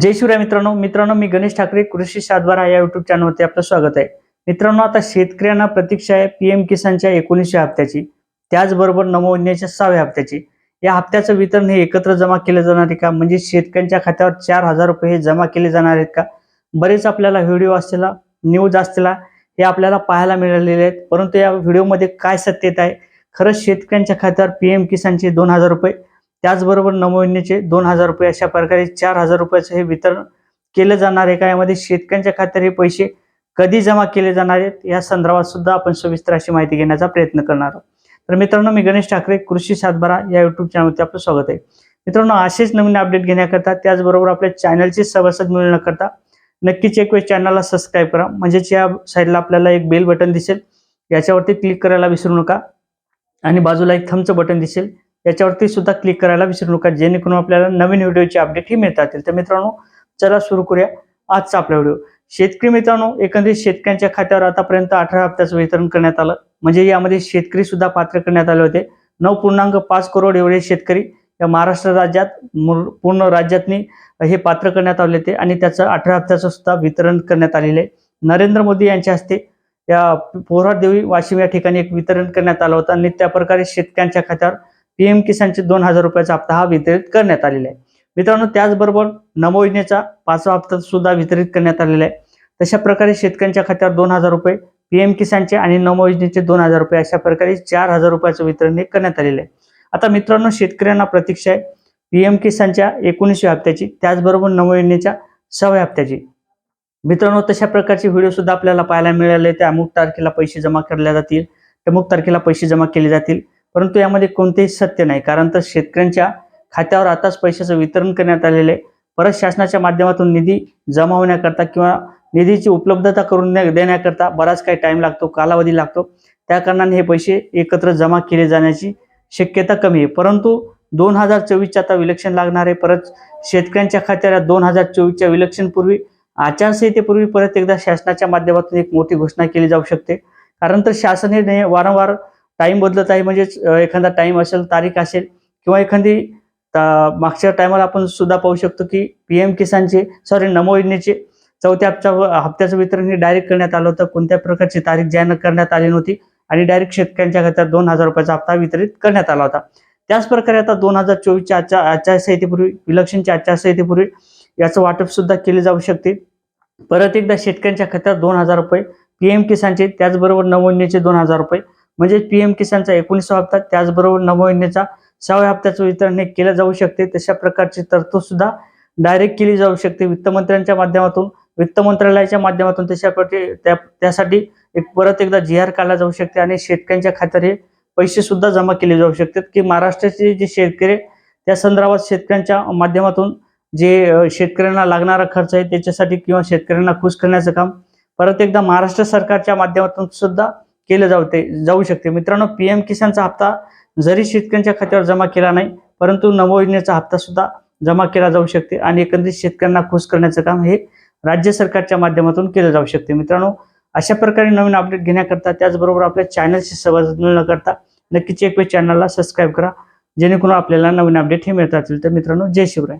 जय शिवराय मित्रांनो मित्रांनो मी गणेश ठाकरे कृषी सातबारा या युट्यूब चॅनलवरती आपलं स्वागत आहे. मित्रांनो आता शेतकऱ्यांना प्रतीक्षा आहे पीएम किसानच्या एकोणीसशे हप्त्याची. त्याचबरोबर नमो सहाव्या हप्त्याची. या हप्त्याचं वितरण हे एकत्र जमा केलं जाणार आहे का? म्हणजे शेतकऱ्यांच्या खात्यावर चार हजार रुपये हे जमा केले जाणार आहेत का? बरेच आपल्याला व्हिडिओ असलेला न्यूज असलेला हे आपल्याला पाहायला मिळालेले आहेत. परंतु या व्हिडिओमध्ये काय सत्यता आहे? खरंच शेतकऱ्यांच्या खात्यावर पीएम किसानचे दोन हजार रुपये त्याचबरोबर नमो दोन हजार रुपये अशा प्रकारे चार हजार रुपयाचं हे वितरण केलं जाणार आहे. का? यामध्ये शेतकऱ्यांच्या खात्यात हे पैसे कधी जमा केले जाणार आहेत? या संदर्भात सुद्धा आपण सविस्तर अशी माहिती घेण्याचा प्रयत्न करणार आहोत. तर मित्रांनो मी गणेश ठाकरे कृषी सातबारा या युट्यूब चॅनलवरती आपलं स्वागत आहे. मित्रांनो असेच नवीन अपडेट घेण्याकरता त्याचबरोबर आपल्या चॅनलचे सभासद मिळवण्याकरता नक्कीच एक वेळ चॅनलला सबस्क्राईब करा. म्हणजेच या साईडला आपल्याला एक बेल बटन दिसेल. याच्यावरती क्लिक करायला विसरू नका. आणि बाजूला एक थमचं बटन दिसेल. याच्यावरती सुद्धा क्लिक करायला विसरू नका. जेणेकरून आपल्याला नवीन व्हिडिओचे अपडेट ही मिळतात. येतील तर मित्रांनो चला सुरू करूया आजचा आपला व्हिडिओ. शेतकरी मित्रांनो एकंदरीत शेतकऱ्यांच्या खात्यावर आतापर्यंत अठरा हप्त्याचं वितरण करण्यात आलं. म्हणजे यामध्ये शेतकरी सुद्धा पात्र करण्यात आले होते. नऊ पूर्णांक पाच करोड एवढे शेतकरी या महाराष्ट्र राज्यात पूर्ण राज्यातनी हे पात्र करण्यात आले होते आणि त्याचं अठरा हप्त्याचं सुद्धा वितरण करण्यात आलेलं आहे. नरेंद्र मोदी यांच्या हस्ते या पोहरादेवी वाशिम या ठिकाणी एक वितरण करण्यात आलं होतं आणि त्या प्रकारे शेतकऱ्यांच्या खात्यावर पीएम किसानचे दोन हजार रुपयाचा हप्ता हा वितरित करण्यात आलेला आहे. मित्रांनो त्याचबरोबर नमो योजनेचा पाचवा हप्ता सुद्धा वितरित करण्यात आलेला आहे. तशा प्रकारे शेतकऱ्यांच्या खात्यावर दोन हजार रुपये पीएम किसानचे आणि नमो योजनेचे दोन हजार रुपये अशा प्रकारे चार हजार रुपयाचं वितरण हे करण्यात आलेलं आहे. आता मित्रांनो शेतकऱ्यांना प्रतीक्षा आहे पीएम किसानच्या एकोणीसशे हप्त्याची त्याचबरोबर नमो योजनेच्या सहाव्या हप्त्याची. मित्रांनो तशा प्रकारचे व्हिडिओ सुद्धा आपल्याला पाहायला मिळाले. त्या अमुक तारखेला पैसे जमा केले जातील अमुक तारखेला पैसे जमा केले जातील. परंतु यामध्ये कोणतेही सत्य नाही. कारण तर शेतकऱ्यांच्या खात्यावर आताच पैशाचं वितरण करण्यात आलेलं आहे. परत शासनाच्या माध्यमातून निधी जमा होण्याकरता किंवा निधीची उपलब्धता करून देण्याकरता बराच काही टाइम लागतो कालावधी लागतो. त्या कारणाने हे पैसे एकत्र जमा केले जाण्याची शक्यता कमी आहे. परंतु दोन हजार चोवीसच्या आता विलक्षण लागणार आहे परत शेतकऱ्यांच्या खात्याला दोन हजार चोवीसच्या विलक्षणपूर्वी आचारसंहितेपूर्वी परत एकदा शासनाच्या माध्यमातून एक मोठी घोषणा केली जाऊ शकते. कारण तर शासन हे वारंवार टाईम बदलत आहे म्हणजेच एखादा टाईम असेल तारीख असेल किंवा एखादी मागच्या टायमाला आपण सुद्धा पाहू शकतो की पी एम किसानचे सॉरी नमो योजनेचे चौथ्या हप्त्या हप्त्याचं वितरण हे डायरेक्ट करण्यात आलं होतं. कोणत्या प्रकारची तारीख जाहीर करण्यात आली नव्हती आणि डायरेक्ट शेतकऱ्यांच्या खात्यात दोन हजार रुपयाचा हप्ता वितरित करण्यात आला होता. त्याच प्रकारे आता दोन हजार चोवीसच्या आचार आचारसंहितेपूर्वी इलेक्शनच्या आचारसंहितेपूर्वी याचं वाटप सुद्धा केले जाऊ शकते. परत एकदा शेतकऱ्यांच्या खात्यात दोन हजार रुपये पीएम किसानचे त्याचबरोबर नमो दोन हजार रुपये म्हणजे पीएम किसानचा एकोणीसावा हप्ता त्याचबरोबर नमो योजनेचा सहाव्या हप्त्याचं वितरण हे केलं जाऊ शकते. तशा प्रकारची तरतूद सुद्धा डायरेक्ट केली जाऊ शकते. वित्तमंत्र्यांच्या माध्यमातून वित्त मंत्रालयाच्या माध्यमातून तशा प्रकारे त्या त्यासाठी एक परत एकदा जी आर काढला जाऊ शकते आणि शेतकऱ्यांच्या खात्यात हे पैसे सुद्धा जमा केले जाऊ शकतात की महाराष्ट्राचे जे शेतकरी त्या संदर्भात शेतकऱ्यांच्या माध्यमातून जे शेतकऱ्यांना लागणारा खर्च आहे त्याच्यासाठी किंवा शेतकऱ्यांना खुश करण्याचं काम परत एकदा महाराष्ट्र सरकारच्या माध्यमातून सुद्धा केलं जाते जाऊ शकते. मित्रांनो पीएम किसानचा हप्ता जरी शेतकऱ्यांच्या खात्यावर जमा केला नाही परंतु नमो योजनेचा हप्ता सुद्धा जमा केला जाऊ शकते आणि एकंदरीत शेतकऱ्यांना खुश करण्याचं काम हे राज्य सरकारच्या माध्यमातून केलं जाऊ शकते. मित्रांनो अशा प्रकारे नवीन अपडेट घेण्याकरता त्याचबरोबर आपल्या चॅनलशी सहभाग करता नक्कीच एक वेळ चॅनलला सबस्क्राईब करा जेणेकरून आपल्याला नवीन अपडेट हे मिळत राहतील. तर मित्रांनो जय शिवराय.